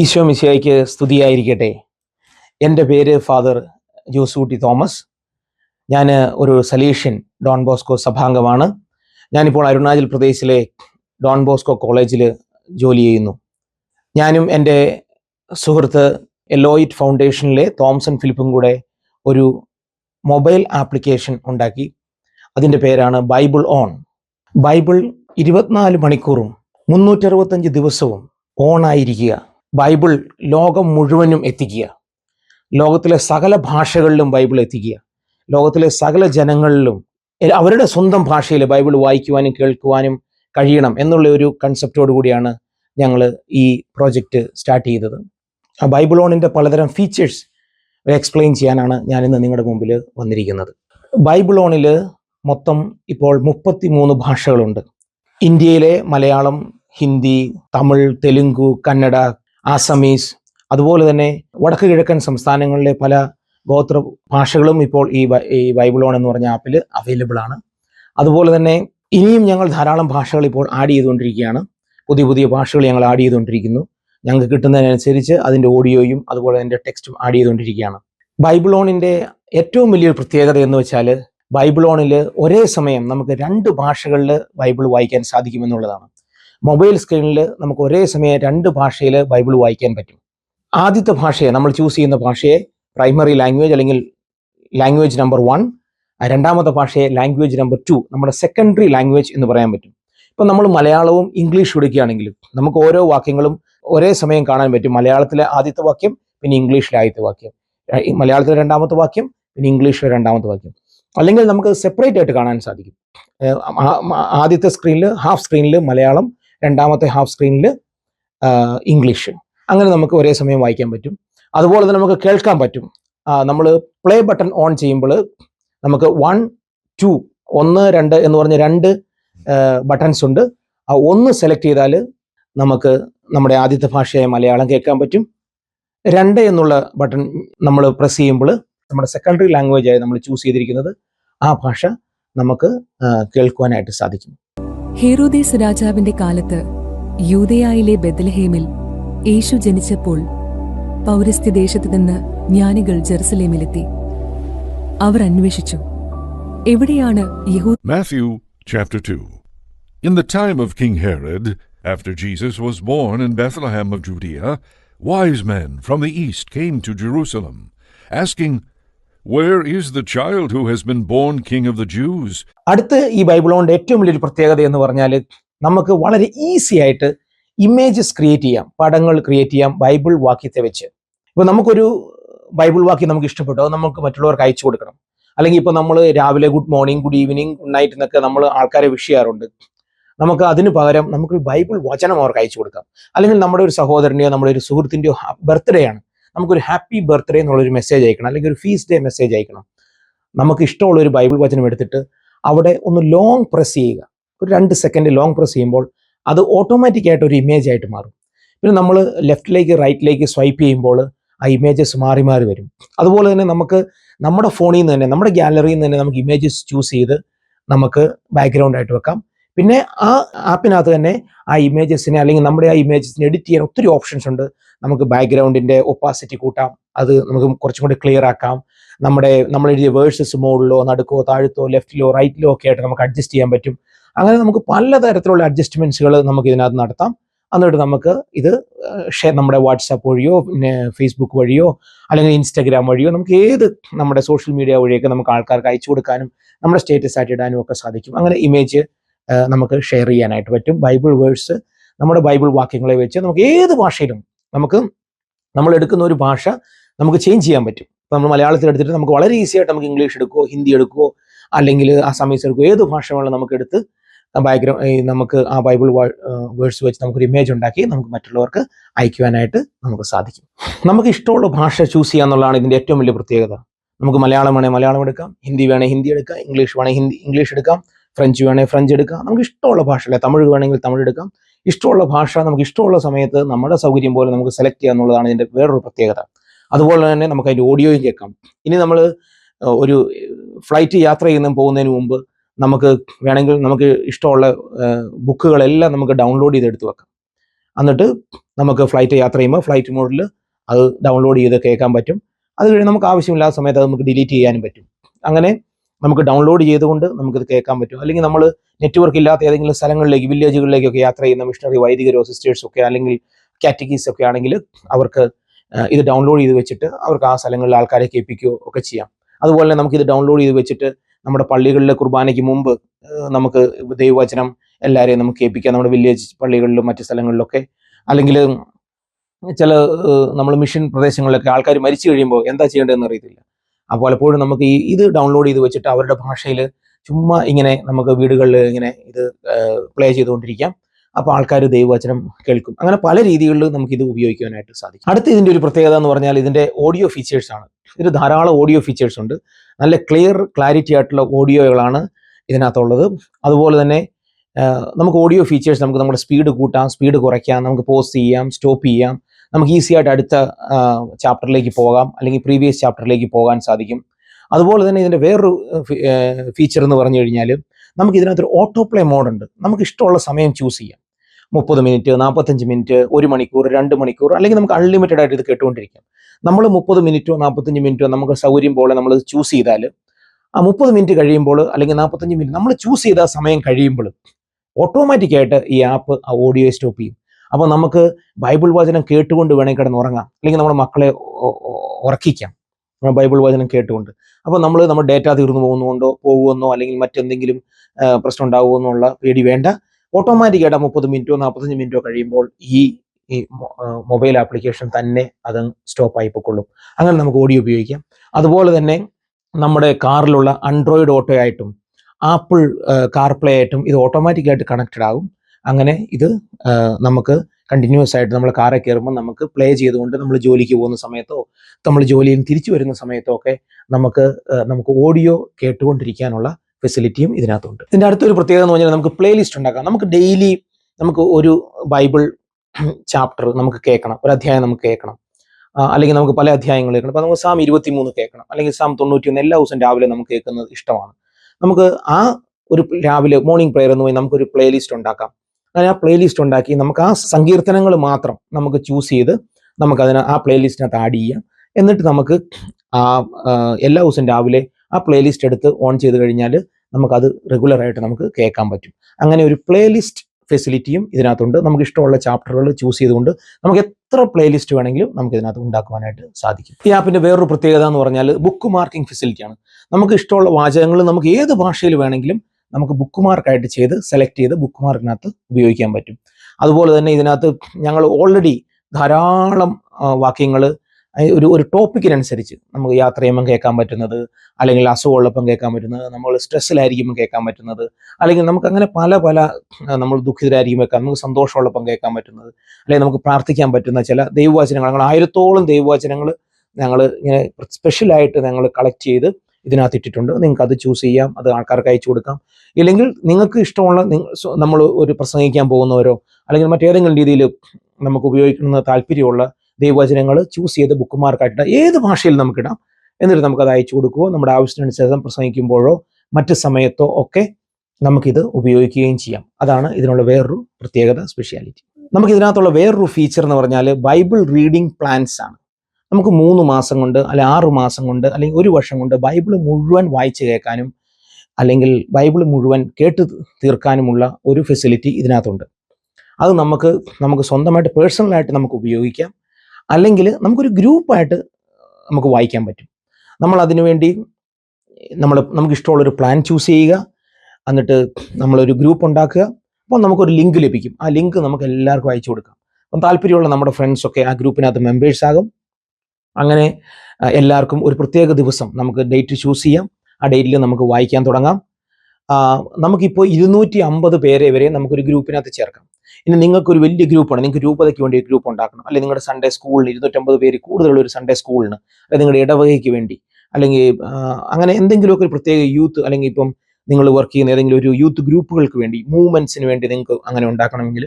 ഈശോ മിശിയായിക്ക് സ്തുതിയായിരിക്കട്ടെ. എന്റെ പേര് ഫാദർ ജോസൂട്ടി തോമസ്. ഞാൻ ഒരു സലീഷ്യൻ ഡോൺ ബോസ്കോ സഭാംഗമാണ്. ഞാനിപ്പോൾ അരുണാചൽ പ്രദേശിലെ ഡോൺ ബോസ്കോ കോളേജിൽ ജോലി ചെയ്യുന്നു. ഞാനും എന്റെ സുഹൃത്ത് എലോയിറ്റ് ഫൗണ്ടേഷനിലെ തോംസൺ ഫിലിപ്പും കൂടെ ഒരു മൊബൈൽ ആപ്ലിക്കേഷൻ ഉണ്ടാക്കി. അതിന്റെ പേരാണ് ബൈബിൾ ഓൺ. ബൈബിൾ ഇരുപത്തിനാല് മണിക്കൂറും മുന്നൂറ്ററുപത്തഞ്ച് ദിവസവും ഓണായിരിക്കുക. ബൈബിൾ ലോകം മുഴുവനും എത്തിക്കുക. ലോകത്തിലെ സകല ഭാഷകളിലും ബൈബിൾ എത്തിക്കുക. ലോകത്തിലെ സകല ജനങ്ങളിലും അവരുടെ സ്വന്തം ഭാഷയിൽ ബൈബിൾ വായിക്കുവാനും കേൾക്കുവാനും കഴിയണം എന്നുള്ള ഒരു കൺസെപ്റ്റോടു കൂടിയാണ് ഞങ്ങൾ ഈ പ്രോജക്റ്റ് സ്റ്റാർട്ട് ചെയ്തത്. ആ ബൈബിൾ ഓണിന്റെ പലതരം ഫീച്ചേഴ്സ് എക്സ്പ്ലെയിൻ ചെയ്യാനാണ് ഞാൻ ഇന്ന് നിങ്ങളുടെ മുമ്പിൽ വന്നിരിക്കുന്നത്. ബൈബിൾ ഓണിൽ മൊത്തം ഇപ്പോൾ മുപ്പത്തി മൂന്ന് ഭാഷകളുണ്ട്. ഇന്ത്യയിലെ മലയാളം ഹിന്ദി തമിഴ് തെലുങ്ക് കന്നഡ ആസമീസ് അതുപോലെ തന്നെ വടക്ക് കിഴക്കൻ സംസ്ഥാനങ്ങളിലെ പല ഗോത്ര ഭാഷകളും ഇപ്പോൾ ഈ ഈ ബൈബിൾ ഓൺ എന്ന് പറഞ്ഞ ആപ്പിൽ അവൈലബിൾ ആണ്. അതുപോലെ തന്നെ ഇനിയും ഞങ്ങൾ ധാരാളം ഭാഷകൾ ഇപ്പോൾ ആഡ് ചെയ്തുകൊണ്ടിരിക്കുകയാണ്. പുതിയ പുതിയ ഭാഷകൾ ഞങ്ങൾ ആഡ് ചെയ്തുകൊണ്ടിരിക്കുന്നു. ഞങ്ങൾക്ക് കിട്ടുന്നതിനനുസരിച്ച് അതിന്റെ ഓഡിയോയും അതുപോലെ അതിന്റെ ടെക്സ്റ്റും ആഡ് ചെയ്തുകൊണ്ടിരിക്കുകയാണ്. ബൈബിൾ ഓണിന്റെ ഏറ്റവും വലിയൊരു പ്രത്യേകത എന്ന് വെച്ചാൽ ബൈബിൾ ഓണിൽ ഒരേ സമയം നമുക്ക് രണ്ട് ഭാഷകളിൽ ബൈബിൾ വായിക്കാൻ സാധിക്കുമെന്നുള്ളതാണ്. മൊബൈൽ സ്ക്രീനിൽ നമുക്ക് ഒരേ സമയം രണ്ട് ഭാഷയിൽ ബൈബിൾ വായിക്കാൻ പറ്റും. ആദ്യത്തെ ഭാഷയെ നമ്മൾ ചൂസ് ചെയ്യുന്ന ഭാഷയെ പ്രൈമറി ലാംഗ്വേജ് അല്ലെങ്കിൽ ലാംഗ്വേജ് നമ്പർ വൺ രണ്ടാമത്തെ ഭാഷയെ ലാംഗ്വേജ് നമ്പർ ടു നമ്മുടെ സെക്കൻഡറി ലാംഗ്വേജ് എന്ന് പറയാൻ പറ്റും. ഇപ്പം നമ്മൾ മലയാളവും ഇംഗ്ലീഷും എടുക്കുകയാണെങ്കിലും നമുക്ക് ഓരോ വാക്യങ്ങളും ഒരേ സമയം കാണാൻ പറ്റും. മലയാളത്തിലെ ആദ്യത്തെ വാക്യം പിന്നെ ഇംഗ്ലീഷിലെ ആദ്യത്തെ വാക്യം. മലയാളത്തിലെ രണ്ടാമത്തെ വാക്യം പിന്നെ ഇംഗ്ലീഷിലെ രണ്ടാമത്തെ വാക്യം. അല്ലെങ്കിൽ നമുക്ക് സെപ്പറേറ്റ് ആയിട്ട് കാണാൻ സാധിക്കും. ആദ്യത്തെ സ്ക്രീനിൽ ഹാഫ് സ്ക്രീനിൽ മലയാളം രണ്ടാമത്തെ ഹാഫ് സ്ക്രീനിൽ ഇംഗ്ലീഷ് അങ്ങനെ നമുക്ക് ഒരേ സമയം വായിക്കാൻ പറ്റും. അതുപോലെ തന്നെ നമുക്ക് കേൾക്കാൻ പറ്റും. നമ്മൾ പ്ലേ ബട്ടൺ ഓൺ ചെയ്യുമ്പോൾ നമുക്ക് വൺ ടു ഒന്ന് രണ്ട് എന്ന് പറഞ്ഞ രണ്ട് ബട്ടൺസ് ഉണ്ട്. ആ ഒന്ന് സെലക്ട് ചെയ്താൽ നമുക്ക് നമ്മുടെ ആദ്യത്തെ ഭാഷയായ മലയാളം കേൾക്കാൻ പറ്റും. രണ്ട് എന്നുള്ള ബട്ടൺ നമ്മൾ പ്രസ് ചെയ്യുമ്പോൾ നമ്മുടെ സെക്കൻഡറി ലാംഗ്വേജ് ആയി നമ്മൾ ചൂസ് ചെയ്തിരിക്കുന്നത് ആ ഭാഷ നമുക്ക് കേൾക്കുവാനായിട്ട് സാധിക്കും. ഹേറോദേസ് രാജാവിന്റെ കാലത്ത് യൂതയായിലെ ബദലഹേമിൽ യേശു ജനിച്ചപ്പോൾ പൗരസ്ത്യദേശത്ത് നിന്ന് ജ്ഞാനികൾ ജെറുസലേമിലെത്തി അവർ അന്വേഷിച്ചു എവിടെയാണ് യഹൂ Matthew 2. In the time of King Herod, after Jesus was born in Bethlehem of Judea, wise men from the east came to Jerusalem, asking, Where is the child who has been born King of the Jews? അടുത്ത് ഈ ബൈബിളോണ്ട് ഏറ്റവും വലിയൊരു പ്രത്യേകത എന്ന് പറഞ്ഞാൽ നമുക്ക് വളരെ easy ആയിട്ട് ഇമേജസ് ക്രിയേറ്റ് ചെയ്യാം പടങ്ങൾ ക്രിയേറ്റ് ചെയ്യാം ബൈബിൾ വാക്യത്തെ വെച്ച്. ഇപ്പൊ നമുക്കൊരു ബൈബിൾ വാക്യം നമുക്ക് ഇഷ്ടപ്പെട്ടോ? നമുക്ക് മറ്റുള്ളവർക്ക് അയച്ചു കൊടുക്കണം. അല്ലെങ്കിൽ ഇപ്പൊ നമ്മൾ രാവിലെ good morning good evening good night എന്നൊക്കെ നമ്മൾ ആൾക്കാരെ വിഷ് ചെയ്യാറുണ്ട്. നമുക്ക് അതിന് പകരം നമുക്ക് ബൈബിൾ വചനം അവർക്ക് അയച്ചു കൊടുക്കാം. അല്ലെങ്കിൽ നമ്മുടെ ഒരു സഹോദരന്റെയോ നമ്മുടെ ഒരു സുഹൃത്തിന്റെയോ ബർത്ത്ഡേ ആണ്. നമുക്കൊരു ഹാപ്പി ബർത്ത്ഡേ എന്നുള്ളൊരു മെസ്സേജ് അയക്കണം അല്ലെങ്കിൽ ഒരു ഫീസ് ഡേ മെസ്സേജ് അയക്കണം. നമുക്ക് ഇഷ്ടമുള്ള ഒരു ബൈബിൾ വചനം എടുത്തിട്ട് അവിടെ ഒന്ന് ലോങ് പ്രസ് ചെയ്യുക. ഒരു രണ്ട് സെക്കൻഡ് ലോങ് പ്രസ് ചെയ്യുമ്പോൾ അത് ഓട്ടോമാറ്റിക് ആയിട്ട് ഒരു ഇമേജ് ആയിട്ട് മാറും. പിന്നെ നമ്മൾ ലെഫ്റ്റിലേക്ക് റൈറ്റിലേക്ക് സ്വൈപ്പ് ചെയ്യുമ്പോൾ ആ ഇമേജസ് മാറി മാറി വരും. അതുപോലെ തന്നെ നമുക്ക് നമ്മുടെ ഫോണിൽ നിന്ന് തന്നെ നമ്മുടെ ഗാലറിയിൽ നിന്ന് തന്നെ നമുക്ക് ഇമേജസ് ചൂസ് ചെയ്ത് നമുക്ക് ബാക്ക്ഗ്രൗണ്ട് ആയിട്ട് വെക്കാം. പിന്നെ ആ ആപ്പിനകത്ത് തന്നെ ആ ഇമേജസിനെ അല്ലെങ്കിൽ നമ്മുടെ ആ ഇമേജസിനെ എഡിറ്റ് ചെയ്യാൻ ഒത്തിരി ഓപ്ഷൻസ് ഉണ്ട്. നമുക്ക് ബാക്ക്ഗ്രൗണ്ടിന്റെ ഒപ്പാസിറ്റി കൂട്ടാം. അത് നമുക്ക് കുറച്ചും കൂടി ക്ലിയർ ആക്കാം. നമ്മുടെ നമ്മൾ എഴുതിയ വേഴ്സസ് മുകളിലോ നടുക്കോ താഴത്തോ ലെഫ്റ്റിലോ റൈറ്റിലോ ഒക്കെ ആയിട്ട് നമുക്ക് അഡ്ജസ്റ്റ് ചെയ്യാൻ പറ്റും. അങ്ങനെ നമുക്ക് പലതരത്തിലുള്ള അഡ്ജസ്റ്റ്മെന്റ്സുകൾ നമുക്ക് ഇതിനകത്ത് നടത്താം. എന്നിട്ട് നമുക്ക് ഇത് ഷെയർ നമ്മുടെ വാട്സാപ്പ് വഴിയോ പിന്നെ ഫേസ്ബുക്ക് വഴിയോ അല്ലെങ്കിൽ ഇൻസ്റ്റാഗ്രാം വഴിയോ നമുക്ക് ഏത് നമ്മുടെ സോഷ്യൽ മീഡിയ വഴിയൊക്കെ നമുക്ക് ആൾക്കാർക്ക് അയച്ചു കൊടുക്കാനും നമ്മുടെ സ്റ്റേറ്റസ് ആയിട്ട് ഇടാനും ഒക്കെ സാധിക്കും. അങ്ങനെ ഇമേജ് നമുക്ക് ഷെയർ ചെയ്യാനായിട്ട് പറ്റും. ബൈബിൾ വേഴ്സ് നമ്മുടെ ബൈബിൾ വാക്യങ്ങളെ വെച്ച് നമുക്ക് ഏത് ഭാഷയിലും നമുക്ക് നമ്മൾ എടുക്കുന്ന ഒരു ഭാഷ നമുക്ക് ചേഞ്ച് ചെയ്യാൻ പറ്റും. ഇപ്പം നമ്മൾ മലയാളത്തിൽ എടുത്തിട്ട് നമുക്ക് വളരെ ഈസി ആയിട്ട് നമുക്ക് ഇംഗ്ലീഷ് എടുക്കുമോ ഹിന്ദി എടുക്കുമോ അല്ലെങ്കിൽ അസാമീസ് എടുക്കുമോ ഏത് ഭാഷ വേണം നമുക്ക് എടുത്ത് ബാക്ക്ഗ്രൗണ്ട് നമുക്ക് ആ ബൈബിൾ വേഴ്സ് വെച്ച് നമുക്കൊരു ഇമേജ് ഉണ്ടാക്കി നമുക്ക് മറ്റുള്ളവർക്ക് അയക്കുവാനായിട്ട് നമുക്ക് സാധിക്കും. നമുക്ക് ഇഷ്ടമുള്ള ഭാഷ ചൂസ് ചെയ്യുക എന്നുള്ളതാണ് ഇതിന്റെ ഏറ്റവും വലിയ പ്രത്യേകത. നമുക്ക് മലയാളം വേണേൽ മലയാളം എടുക്കാം ഹിന്ദി വേണേൽ ഹിന്ദി എടുക്കാം ഇംഗ്ലീഷ് വേണേൽ ഹിന്ദി ഇംഗ്ലീഷ് എടുക്കാം. ഫ്രഞ്ച് വേണമെങ്കിൽ ഫ്രഞ്ച് എടുക്കാം. നമുക്ക് ഇഷ്ടമുള്ള ഭാഷ തമിഴ് വേണമെങ്കിൽ തമിഴ് എടുക്കാം. ഇഷ്ടമുള്ള ഭാഷ നമുക്ക് ഇഷ്ടമുള്ള സമയത്ത് നമ്മുടെ സൗകര്യം പോലെ നമുക്ക് സെലക്ട് ചെയ്യുക എന്നുള്ളതാണ് ഇതിന്റെ വേറൊരു പ്രത്യേകത. അതുപോലെ തന്നെ നമുക്ക് അതിന്റെ ഓഡിയോയും കേൾക്കാം. ഇനി നമ്മൾ ഒരു ഫ്ലൈറ്റ് യാത്ര ചെയ്യുന്ന പോകുന്നതിന് മുമ്പ് നമുക്ക് വേണമെങ്കിൽ നമുക്ക് ഇഷ്ടമുള്ള ബുക്കുകളെല്ലാം നമുക്ക് ഡൗൺലോഡ് ചെയ്ത് എടുത്തു വെക്കാം. എന്നിട്ട് നമുക്ക് ഫ്ലൈറ്റ് യാത്ര ചെയ്യുമ്പോൾ ഫ്ലൈറ്റ് മോഡിൽ അത് ഡൗൺലോഡ് ചെയ്ത് കേൾക്കാൻ പറ്റും. അത് കഴിഞ്ഞ് നമുക്ക് ആവശ്യമില്ലാത്ത സമയത്ത് അത് നമുക്ക് ഡിലീറ്റ് ചെയ്യാനും പറ്റും. അങ്ങനെ നമുക്ക് ഡൗൺലോഡ് ചെയ്തുകൊണ്ട് നമുക്കിത് കേൾക്കാൻ പറ്റും. അല്ലെങ്കിൽ നമ്മൾ നെറ്റ്വർക്ക് ഇല്ലാത്ത ഏതെങ്കിലും സ്ഥലങ്ങളിലേക്ക് വില്ലേജുകളിലേക്കൊക്കെ യാത്ര ചെയ്യുന്ന മിഷണറി വൈദികരോ സിസ്റ്റേഴ്സൊക്കെ അല്ലെങ്കിൽ കാറ്റഗീസ് ഒക്കെ ആണെങ്കിൽ അവർക്ക് ഇത് ഡൗൺലോഡ് ചെയ്ത് വെച്ചിട്ട് അവർക്ക് ആ സ്ഥലങ്ങളിൽ ആൾക്കാരെ കേൾപ്പിക്കുകയോ ഒക്കെ ചെയ്യാം. അതുപോലെ നമുക്ക് ഇത് ഡൗൺലോഡ് ചെയ്ത് വെച്ചിട്ട് നമ്മുടെ പള്ളികളിലെ കുർബാനയ്ക്ക് മുമ്പ് നമുക്ക് ദൈവവചനം എല്ലാവരെയും നമുക്ക് കേൾപ്പിക്കാം. നമ്മുടെ വില്ലേജ് പള്ളികളിലും മറ്റു സ്ഥലങ്ങളിലൊക്കെ. അല്ലെങ്കിൽ ചില നമ്മൾ മിഷൻ പ്രദേശങ്ങളിലൊക്കെ ആൾക്കാർ മരിച്ചു കഴിയുമ്പോൾ എന്താ ചെയ്യേണ്ടതെന്ന് അറിയത്തില്ല. അപ്പോൾ പലപ്പോഴും നമുക്ക് ഈ ഇത് ഡൗൺലോഡ് ചെയ്ത് വെച്ചിട്ട് അവരുടെ ഭാഷയിൽ ചുമ്മാ ഇങ്ങനെ നമുക്ക് വീടുകളിൽ ഇങ്ങനെ ഇത് പ്ലേ ചെയ്തുകൊണ്ടിരിക്കാം. അപ്പോൾ ആൾക്കാർ ദൈവവചനം കേൾക്കും. അങ്ങനെ പല രീതികളിൽ നമുക്ക് ഇത് ഉപയോഗിക്കാനായിട്ട് സാധിക്കും. അടുത്ത ഇതിന്റെ ഒരു പ്രത്യേകത എന്ന് പറഞ്ഞാൽ ഇതിന്റെ ഓഡിയോ ഫീച്ചേഴ്സ് ആണ്. ഇതിൽ ധാരാളം ഓഡിയോ ഫീച്ചേഴ്സ് ഉണ്ട്. നല്ല ക്ലിയർ ക്ലാരിറ്റി ആയിട്ടുള്ള ഓഡിയോകളാണ് ഇതിനകത്തുള്ളത്. അതുപോലെ തന്നെ നമുക്ക് ഓഡിയോ ഫീച്ചേഴ്സ് നമുക്ക് നമ്മുടെ സ്പീഡ് കൂട്ടാം സ്പീഡ് കുറയ്ക്കാം നമുക്ക് പോസ് ചെയ്യാം സ്റ്റോപ്പ് ചെയ്യാം. നമുക്ക് ഈസി ആയിട്ട് അടുത്ത ചാപ്റ്ററിലേക്ക് പോകാം. അല്ലെങ്കിൽ പ്രീവിയസ് ചാപ്റ്ററിലേക്ക് പോകാൻ സാധിക്കും. അതുപോലെ തന്നെ ഇതിന്റെ വേറൊരു ഫീച്ചർ എന്ന് പറഞ്ഞു കഴിഞ്ഞാൽ നമുക്ക് ഇതിനകത്തൊരു ഓട്ടോ പ്ലേ മോഡുണ്ട് നമുക്ക് ഇഷ്ടമുള്ള സമയം ചൂസ് ചെയ്യാം. മുപ്പത് മിനിറ്റ് നാൽപ്പത്തഞ്ച് മിനിറ്റ് ഒരു മണിക്കൂർ രണ്ട് മണിക്കൂർ അല്ലെങ്കിൽ നമുക്ക് അൺലിമിറ്റഡ് ആയിട്ട് ഇത് കേട്ടുകൊണ്ടിരിക്കാം. നമ്മൾ മുപ്പത് മിനിറ്റോ നാൽപ്പത്തഞ്ച് മിനിറ്റോ നമുക്ക് സൗകര്യം പോലെ നമ്മൾ ചൂസ് ചെയ്താൽ ആ മുപ്പത് മിനിറ്റ് കഴിയുമ്പോൾ അല്ലെങ്കിൽ നാൽപ്പത്തഞ്ച് മിനിറ്റ് നമ്മൾ ചൂസ് ചെയ്ത സമയം കഴിയുമ്പോൾ ഓട്ടോമാറ്റിക്കായിട്ട് ഈ ആപ്പ് ആ ഓഡിയോ സ്റ്റോപ്പ് ചെയ്യും. അപ്പോൾ നമുക്ക് ബൈബിൾ വചനം കേട്ടുകൊണ്ട് വേണമെങ്കിൽ കിടന്ന് ഉറങ്ങാം അല്ലെങ്കിൽ നമ്മുടെ മക്കളെ ഉറക്കിക്കാം. ബൈബിൾ വചനം കേട്ടുകൊണ്ട്. അപ്പോൾ നമ്മൾ നമ്മുടെ ഡേറ്റ തീർന്നു പോകുന്നുണ്ടോ പോകുമെന്നോ അല്ലെങ്കിൽ മറ്റെന്തെങ്കിലും പ്രശ്നം ഉണ്ടാകുമോ എന്നുള്ള പേടി വേണ്ട. ഓട്ടോമാറ്റിക് ആയിട്ട് മുപ്പത് മിനിറ്റോ നാൽപ്പത്തഞ്ച് മിനിറ്റോ കഴിയുമ്പോൾ ഈ മൊബൈൽ ആപ്ലിക്കേഷൻ തന്നെ അത് സ്റ്റോപ്പ് ആയി പൊക്കൊള്ളും അങ്ങനെ നമുക്ക് ഓഡിയോ ഉപയോഗിക്കാം. അതുപോലെ തന്നെ നമ്മുടെ കാറിലുള്ള ആൻഡ്രോയിഡ് ഓട്ടോ ആയിട്ടും ആപ്പിൾ കാർ പ്ലേ ആയിട്ടും ഇത് ഓട്ടോമാറ്റിക് ആയിട്ട് കണക്റ്റഡ് ആകും. അങ്ങനെ ഇത് നമുക്ക് കണ്ടിന്യൂസ് ആയിട്ട് നമ്മൾ കാറിൽ കയറുമ്പോൾ നമുക്ക് പ്ലേ ചെയ്തുകൊണ്ട് നമ്മൾ ജോലിക്ക് പോകുന്ന സമയത്തോ നമ്മൾ ജോലിയിൽ തിരിച്ചു വരുന്ന സമയത്തോ ഒക്കെ നമുക്ക് നമുക്ക് ഓഡിയോ കേട്ടുകൊണ്ടിരിക്കാനുള്ള ഫെസിലിറ്റിയും ഇതിനകത്തുണ്ട്. ഇതിന്റെ അടുത്തൊരു പ്രത്യേകത എന്ന് പറഞ്ഞാൽ നമുക്ക് പ്ലേലിസ്റ്റ് ഉണ്ടാക്കാം. നമുക്ക് ഡെയിലി നമുക്ക് ഒരു ബൈബിൾ ചാപ്റ്റർ നമുക്ക് കേൾക്കണം. ഒരു അധ്യായം നമുക്ക് കേൾക്കണം. അല്ലെങ്കിൽ നമുക്ക് പല അധ്യായങ്ങൾ കേൾക്കണം. അപ്പോൾ നമുക്ക് സാം ഇരുപത്തി മൂന്ന് കേൾക്കണം. അല്ലെങ്കിൽ സാം തൊണ്ണൂറ്റി ഒന്ന് എല്ലാ ദിവസവും രാവിലെ നമുക്ക് കേൾക്കുന്നത് ഇഷ്ടമാണ്. നമുക്ക് ആ ഒരു രാവിലെ മോർണിംഗ് പ്രെയർ എന്ന് പറഞ്ഞാൽ നമുക്കൊരു പ്ലേലിസ്റ്റ് ഉണ്ടാക്കാം. അങ്ങനെ ആ പ്ലേലിസ്റ്റ് ഉണ്ടാക്കി നമുക്ക് ആ സങ്കീർത്തനങ്ങൾ മാത്രം നമുക്ക് ചൂസ് ചെയ്ത് നമുക്ക് അതിന് ആ പ്ലേലിസ്റ്റിനകത്ത് ആഡ് ചെയ്യാം. എന്നിട്ട് നമുക്ക് ആ, എല്ലാ ദിവസവും രാവിലെ ആ പ്ലേലിസ്റ്റ് എടുത്ത് ഓൺ ചെയ്ത് കഴിഞ്ഞാൽ നമുക്കത് റെഗുലറായിട്ട് നമുക്ക് കേൾക്കാൻ പറ്റും. അങ്ങനെ ഒരു പ്ലേലിസ്റ്റ് ഫെസിലിറ്റിയും ഇതിനകത്തുണ്ട്. നമുക്ക് ഇഷ്ടമുള്ള ചാപ്റ്ററുകൾ ചൂസ് ചെയ്തുകൊണ്ട് നമുക്ക് എത്ര പ്ലേലിസ്റ്റ് വേണമെങ്കിലും നമുക്ക് ഇതിനകത്ത് ഉണ്ടാക്കുവാനായിട്ട് സാധിക്കും. ഈ ആപ്പിന്റെ വേറൊരു പ്രത്യേകത എന്ന് പറഞ്ഞാൽ ബുക്ക് മാർക്കിംഗ് ഫെസിലിറ്റിയാണ് നമുക്ക് ഇഷ്ടമുള്ള വാചകങ്ങൾ നമുക്ക് ഏത് ഭാഷയിൽ വേണമെങ്കിലും നമുക്ക് ബുക്ക് മാർക്കായിട്ട് ചെയ്ത് സെലക്ട് ചെയ്ത് ബുക്ക് മാർക്കിനകത്ത് ഉപയോഗിക്കാൻ പറ്റും. അതുപോലെ തന്നെ ഇതിനകത്ത് ഞങ്ങൾ ഓൾറെഡി ധാരാളം വാക്യങ്ങൾ ഒരു ഒരു ടോപ്പിക്കിനനുസരിച്ച് നമുക്ക് യാത്ര ചെയ്യുമ്പം കേൾക്കാൻ പറ്റുന്നത് അല്ലെങ്കിൽ അസുഖമുള്ളപ്പം കേൾക്കാൻ പറ്റുന്നത് നമ്മൾ സ്ട്രെസ്സിലായിരിക്കുമ്പോൾ കേൾക്കാൻ പറ്റുന്നത് അല്ലെങ്കിൽ നമുക്ക് അങ്ങനെ പല പല നമ്മൾ ദുഃഖിതരായിരിക്കും കേൾക്കാം നമുക്ക് സന്തോഷമുള്ളപ്പം കേൾക്കാൻ പറ്റുന്നത് അല്ലെങ്കിൽ നമുക്ക് പ്രാർത്ഥിക്കാൻ പറ്റുന്ന ചില ദൈവവചനങ്ങൾ ഞങ്ങൾ ആയിരത്തോളം ദൈവവചനങ്ങൾ ഞങ്ങൾ ഇങ്ങനെ സ്പെഷ്യലായിട്ട് ഞങ്ങൾ കളക്ട് ചെയ്ത് ഇതിനകത്ത് ഇട്ടിട്ടുണ്ട് നിങ്ങൾക്ക് അത് ചൂസ് ചെയ്യാം. അത് ആൾക്കാർക്ക് അയച്ചു കൊടുക്കാം. ഇല്ലെങ്കിൽ നിങ്ങൾക്ക് ഇഷ്ടമുള്ള നമ്മൾ ഒരു പ്രസംഗിക്കാൻ പോകുന്നവരോ അല്ലെങ്കിൽ മറ്റേതെങ്കിലും രീതിയിൽ നമുക്ക് ഉപയോഗിക്കുന്ന താല്പര്യമുള്ള ദൈവവചനങ്ങൾ ചൂസ് ചെയ്ത് ബുക്കുമാർക്കായിട്ട് ഏത് ഭാഷയിൽ നമുക്കിടാം. എന്നിട്ട് നമുക്കത് അയച്ചു കൊടുക്കുകയോ നമ്മുടെ ആവശ്യത്തിനനുസരിച്ച് പ്രസംഗിക്കുമ്പോഴോ മറ്റ് സമയത്തോ ഒക്കെ നമുക്കിത് ഉപയോഗിക്കുകയും ചെയ്യാം. അതാണ് ഇതിനുള്ള വേറൊരു പ്രത്യേകത സ്പെഷ്യാലിറ്റി നമുക്ക് ഇതിനകത്തുള്ള വേറൊരു ഫീച്ചർ എന്ന് പറഞ്ഞാൽ ബൈബിൾ റീഡിംഗ് പ്ലാൻസ് ആണ്. നമുക്ക് മൂന്ന് മാസം കൊണ്ട് അല്ലെ ആറ് മാസം കൊണ്ട് അല്ലെങ്കിൽ ഒരു വർഷം കൊണ്ട് ബൈബിൾ മുഴുവൻ വായിച്ചു കേൾക്കാനും അല്ലെങ്കിൽ ബൈബിൾ മുഴുവൻ കേട്ട് തീർക്കാനുമുള്ള ഒരു ഫെസിലിറ്റി ഇതിനകത്തുണ്ട്. അത് നമുക്ക് നമുക്ക് സ്വന്തമായിട്ട് പേഴ്സണലായിട്ട് നമുക്ക് ഉപയോഗിക്കാം. അല്ലെങ്കിൽ നമുക്കൊരു ഗ്രൂപ്പായിട്ട് നമുക്ക് വായിക്കാൻ പറ്റും. നമ്മൾ അതിനുവേണ്ടി നമ്മൾ നമുക്ക് ഇഷ്ടമുള്ളൊരു പ്ലാൻ ചൂസ് ചെയ്യുക. എന്നിട്ട് നമ്മളൊരു ഗ്രൂപ്പ് ഉണ്ടാക്കുക. അപ്പോൾ നമുക്കൊരു ലിങ്ക് ലഭിക്കും. ആ ലിങ്ക് നമുക്ക് എല്ലാവർക്കും അയച്ചു കൊടുക്കാം. അപ്പം താല്പര്യമുള്ള നമ്മുടെ ഫ്രണ്ട്സൊക്കെ ആ ഗ്രൂപ്പിനകത്ത് മെമ്പേഴ്സ് ആകും. അങ്ങനെ എല്ലാവർക്കും ഒരു പ്രത്യേക ദിവസം നമുക്ക് ഡേറ്റ് ചൂസ് ചെയ്യാം. ആ ഡേറ്റിൽ നമുക്ക് വായിക്കാൻ തുടങ്ങാം. നമുക്കിപ്പോൾ ഇരുന്നൂറ്റി അമ്പത് പേരെ വരെ നമുക്കൊരു ഗ്രൂപ്പിനകത്ത് ചേർക്കാം. ഇനി നിങ്ങൾക്ക് ഒരു വലിയ ഗ്രൂപ്പാണ് നിങ്ങൾക്ക് രൂപതയ്ക്ക് വേണ്ടി ഒരു ഗ്രൂപ്പ് ഉണ്ടാക്കണം. അല്ലെങ്കിൽ നിങ്ങളുടെ സൺഡേ സ്കൂളിന് ഇരുന്നൂറ്റമ്പത് പേര് കൂടുതലുള്ള ഒരു സൺഡേ സ്കൂളിന് അല്ലെങ്കിൽ നിങ്ങളുടെ ഇടവകയ്ക്ക് വേണ്ടി. അല്ലെങ്കിൽ അങ്ങനെ എന്തെങ്കിലുമൊക്കെ ഒരു പ്രത്യേക യൂത്ത് അല്ലെങ്കിൽ ഇപ്പം നിങ്ങൾ വർക്ക് ചെയ്യുന്ന ഏതെങ്കിലും ഒരു യൂത്ത് ഗ്രൂപ്പുകൾക്ക് വേണ്ടി മൂവ്മെന്റ്സിന് വേണ്ടി നിങ്ങൾക്ക് അങ്ങനെ ഉണ്ടാക്കണമെങ്കിൽ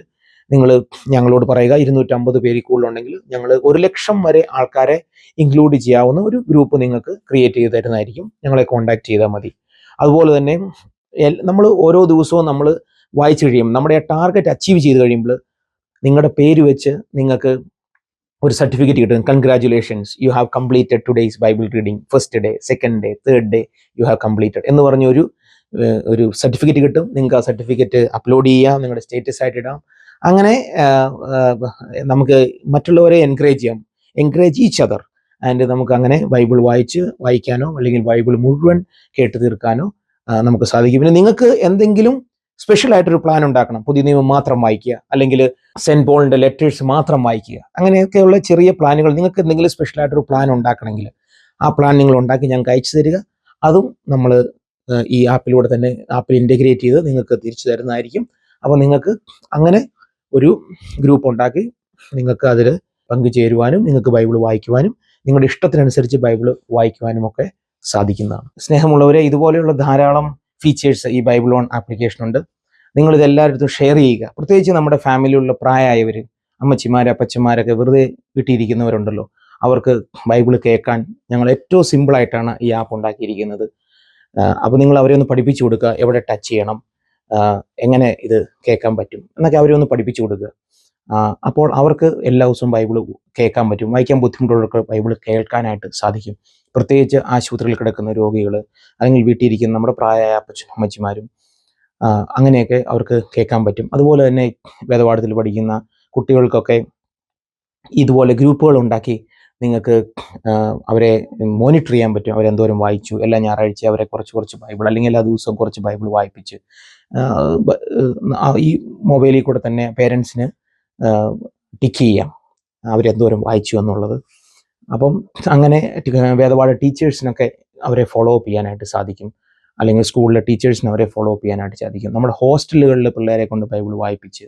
നിങ്ങൾ ഞങ്ങളോട് പറയുക ഇരുന്നൂറ്റമ്പത് പേര് കൂടുതലുണ്ടെങ്കിൽ ഞങ്ങൾ ഒരു ലക്ഷം വരെ ആൾക്കാരെ ഇൻക്ലൂഡ് ചെയ്യാവുന്ന ഒരു ഗ്രൂപ്പ് നിങ്ങൾക്ക് ക്രിയേറ്റ് ചെയ്ത് തരുന്നതായിരിക്കും. ഞങ്ങളെ കോൺടാക്ട് ചെയ്താൽ മതി. അതുപോലെ തന്നെ നമ്മൾ ഓരോ ദിവസവും നമ്മൾ വായിച്ചു കഴിയുമ്പോൾ നമ്മുടെ ടാർഗറ്റ് അച്ചീവ് ചെയ്ത് കഴിയുമ്പോൾ നിങ്ങളുടെ പേര് വെച്ച് നിങ്ങൾക്ക് ഒരു സർട്ടിഫിക്കറ്റ് കിട്ടും. Congratulations you have completed today's Bible reading first day second day third day you have completed എന്ന് പറഞ്ഞ ഒരു ഒരു സർട്ടിഫിക്കറ്റ് കിട്ടും. നിങ്ങൾക്ക് ആ സർട്ടിഫിക്കറ്റ് അപ്ലോഡ് ചെയ്യാം. നിങ്ങളുടെ സ്റ്റേറ്റസ് ആയിട്ട് ഇടാം. അങ്ങനെ നമുക്ക് മറ്റുള്ളവരെ എൻകറേജ് ചെയ്യാം. എൻകറേജ് ഈച്ച് അതർ ആൻഡ് നമുക്ക് അങ്ങനെ ബൈബിൾ വായിച്ച് വായിക്കാനോ അല്ലെങ്കിൽ ബൈബിൾ മുഴുവൻ കേട്ട് തീർക്കാനോ നമുക്ക് സാധിക്കും. പിന്നെ നിങ്ങൾക്ക് എന്തെങ്കിലും സ്പെഷ്യൽ ആയിട്ടൊരു പ്ലാൻ ഉണ്ടാക്കണം. പുതിയ നിയമം മാത്രം വായിക്കുക. അല്ലെങ്കിൽ സെന്റ് പോളിന്റെ ലെറ്റേഴ്സ് മാത്രം വായിക്കുക. അങ്ങനെയൊക്കെയുള്ള ചെറിയ പ്ലാനുകൾ നിങ്ങൾക്ക് എന്തെങ്കിലും സ്പെഷ്യൽ ആയിട്ടൊരു പ്ലാൻ ഉണ്ടാക്കണമെങ്കിൽ ആ പ്ലാൻ നിങ്ങൾ ഉണ്ടാക്കി ഞങ്ങൾക്ക് അയച്ചു തരിക. അതും നമ്മൾ ഈ ആപ്പിലൂടെ തന്നെ ആപ്പിൽ ഇന്റഗ്രേറ്റ് ചെയ്ത് നിങ്ങൾക്ക് തിരിച്ചു തരുന്നതായിരിക്കും. അപ്പോൾ നിങ്ങൾക്ക് അങ്ങനെ ഒരു ഗ്രൂപ്പ് ഉണ്ടാക്കി നിങ്ങൾക്ക് അതിൽ പങ്കുചേരുവാനും നിങ്ങൾക്ക് ബൈബിൾ വായിക്കുവാനും നിങ്ങളുടെ ഇഷ്ടത്തിനനുസരിച്ച് ബൈബിൾ വായിക്കുവാനും ഒക്കെ സാധിക്കുന്നതാണ്. സ്നേഹമുള്ളവരെ ഇതുപോലെയുള്ള ധാരാളം ഫീച്ചേഴ്സ് ഈ ബൈബിൾ ഓൺ ആപ്ലിക്കേഷൻ ഉണ്ട്. നിങ്ങൾ ഇത് ഷെയർ ചെയ്യുക. പ്രത്യേകിച്ച് നമ്മുടെ ഫാമിലിയിലുള്ള പ്രായമായവർ അമ്മച്ചിമാർ അപ്പച്ചന്മാരൊക്കെ വെറുതെ വീട്ടിയിരിക്കുന്നവരുണ്ടല്ലോ. അവർക്ക് ബൈബിൾ കേൾക്കാൻ ഞങ്ങൾ ഏറ്റവും സിമ്പിളായിട്ടാണ് ഈ ആപ്പ് ഉണ്ടാക്കിയിരിക്കുന്നത്. അപ്പോൾ നിങ്ങൾ അവരെ ഒന്ന് പഠിപ്പിച്ചു കൊടുക്കുക. എവിടെ ടച്ച് ചെയ്യണം? എങ്ങനെ ഇത് കേൾക്കാൻ പറ്റും എന്നൊക്കെ അവരെ ഒന്ന് പഠിപ്പിച്ചു കൊടുക്കുക. അപ്പോൾ അവർക്ക് എല്ലാ ദിവസവും ബൈബിൾ കേൾക്കാൻ പറ്റും. വായിക്കാൻ ബുദ്ധിമുട്ടുള്ളവർക്ക് ബൈബിൾ കേൾക്കാനായിട്ട് സാധിക്കും. പ്രത്യേകിച്ച് ആശുപത്രിയിൽ കിടക്കുന്ന രോഗികൾ അല്ലെങ്കിൽ വീട്ടിലിരിക്കുന്ന നമ്മുടെ പ്രായമായ അപ്പച്ചനും അമ്മച്ചിമാരും അങ്ങനെയൊക്കെ അവർക്ക് കേൾക്കാൻ പറ്റും. അതുപോലെ തന്നെ വേദപാഠത്തിൽ പഠിക്കുന്ന കുട്ടികൾക്കൊക്കെ ഇതുപോലെ ഗ്രൂപ്പുകൾ ഉണ്ടാക്കി നിങ്ങൾക്ക് അവരെ മോണിറ്റർ ചെയ്യാൻ പറ്റും. അവരെന്തോരം വായിച്ചു. എല്ലാ ഞായറാഴ്ച അവരെ കുറച്ച് കുറച്ച് ബൈബിൾ അല്ലെങ്കിൽ എല്ലാ ദിവസവും കുറച്ച് ബൈബിൾ വായിപ്പിച്ച് ഈ മൊബൈലിൽ കൂടെ തന്നെ പേരൻസിന് ടിക്ക് ചെയ്യാം. അവരെന്തോരം വായിച്ചു എന്നുള്ളത്. അപ്പം അങ്ങനെ വേദപാഠ ടീച്ചേഴ്സിനൊക്കെ അവരെ ഫോളോ അപ്പ് ചെയ്യാനായിട്ട് സാധിക്കും. അല്ലെങ്കിൽ സ്കൂളിലെ ടീച്ചേഴ്സിനെ അവരെ ഫോളോ അപ്പ് ചെയ്യാനായിട്ട് സാധിക്കും. നമ്മുടെ ഹോസ്റ്റലുകളിൽ പിള്ളേരെ കൊണ്ട് ബൈബിൾ വായിപ്പിച്ച്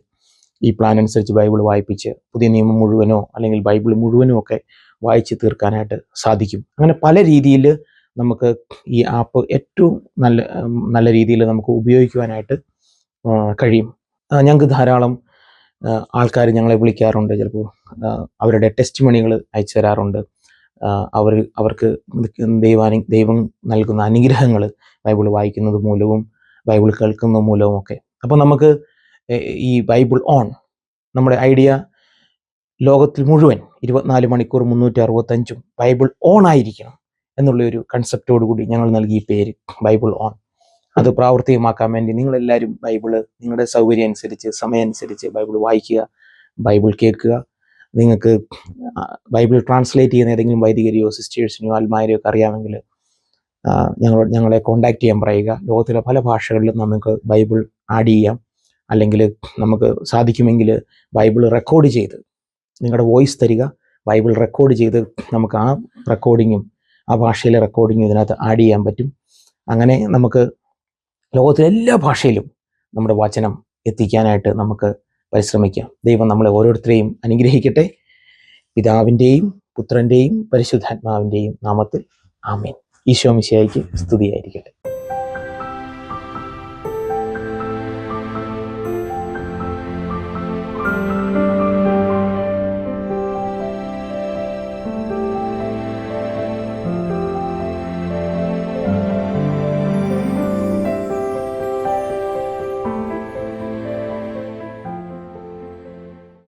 ഈ പ്ലാൻ അനുസരിച്ച് ബൈബിൾ വായിപ്പിച്ച് പുതിയ നിയമം മുഴുവനോ അല്ലെങ്കിൽ ബൈബിൾ മുഴുവനോ ഒക്കെ വായിച്ച് തീർക്കാനായിട്ട് സാധിക്കും. അങ്ങനെ പല രീതിയിൽ നമുക്ക് ഈ ആപ്പ് ഏറ്റവും നല്ല നല്ല രീതിയിൽ നമുക്ക് ഉപയോഗിക്കുവാനായിട്ട് കഴിയും. ഞങ്ങൾക്ക് ധാരാളം ആൾക്കാർ ഞങ്ങളെ വിളിക്കാറുണ്ട്. ചിലപ്പോൾ അവരുടെ ടെസ്റ്റ് മണികൾ അയച്ചു തരാറുണ്ട്. അവർ അവർക്ക് ദൈവാനി ദൈവം നൽകുന്ന അനുഗ്രഹങ്ങൾ ബൈബിൾ വായിക്കുന്നത് മൂലവും ബൈബിൾ കേൾക്കുന്നത് മൂലവും ഒക്കെ. അപ്പോൾ നമുക്ക് ഈ ബൈബിൾ ഓൺ. നമ്മുടെ ഐഡിയ ലോകത്തിൽ മുഴുവൻ ഇരുപത്തിനാല് മണിക്കൂർ മുന്നൂറ്റി അറുപത്തഞ്ചും ബൈബിൾ ഓൺ ആയിരിക്കണം എന്നുള്ള ഒരു കൺസെപ്റ്റോട് കൂടി ഞങ്ങൾ നൽകിയ പേര് ബൈബിൾ ഓൺ. അത് പ്രാവർത്തികമാക്കാൻ വേണ്ടി നിങ്ങളെല്ലാവരും ബൈബിൾ നിങ്ങളുടെ സൗകര്യം അനുസരിച്ച് സമയം അനുസരിച്ച് ബൈബിൾ വായിക്കുക ബൈബിൾ കേൾക്കുക. നിങ്ങൾക്ക് ബൈബിൾ ട്രാൻസ്ലേറ്റ് ചെയ്യുന്ന ഏതെങ്കിലും വൈദികരെയോ സിസ്റ്റേഴ്സിനെയോ ആത്മാരെയോ ഒക്കെ അറിയാമെങ്കിൽ ഞങ്ങളോട് ഞങ്ങളെ കോൺടാക്ട് ചെയ്യാൻ പറയുക. ലോകത്തിലെ പല ഭാഷകളിലും നമുക്ക് ബൈബിൾ ആഡ് ചെയ്യാം. അല്ലെങ്കിൽ നമുക്ക് സാധിക്കുമെങ്കിൽ ബൈബിൾ റെക്കോർഡ് ചെയ്ത് നിങ്ങളുടെ വോയിസ് തരിക ബൈബിൾ റെക്കോർഡ് ചെയ്ത് നമുക്ക് ആ റെക്കോർഡിങ്ങും ആ ഭാഷയിലെ റെക്കോർഡിങ്ങും ഇതിനകത്ത് ആഡ് ചെയ്യാൻ പറ്റും. അങ്ങനെ നമുക്ക് ലോകത്തിലെ എല്ലാ ഭാഷയിലും നമ്മുടെ വചനം എത്തിക്കാനായിട്ട് നമുക്ക് പരിശ്രമിക്കാം. ദൈവം നമ്മളെ ഓരോരുത്തരെയും അനുഗ്രഹിക്കട്ടെ. പിതാവിന്റെയും പുത്രന്റെയും പരിശുദ്ധാത്മാവിന്റെയും നാമത്തിൽ ആമേൻ. ഈശോ മിശയായിക്ക് സ്തുതിയായിരിക്കട്ടെ.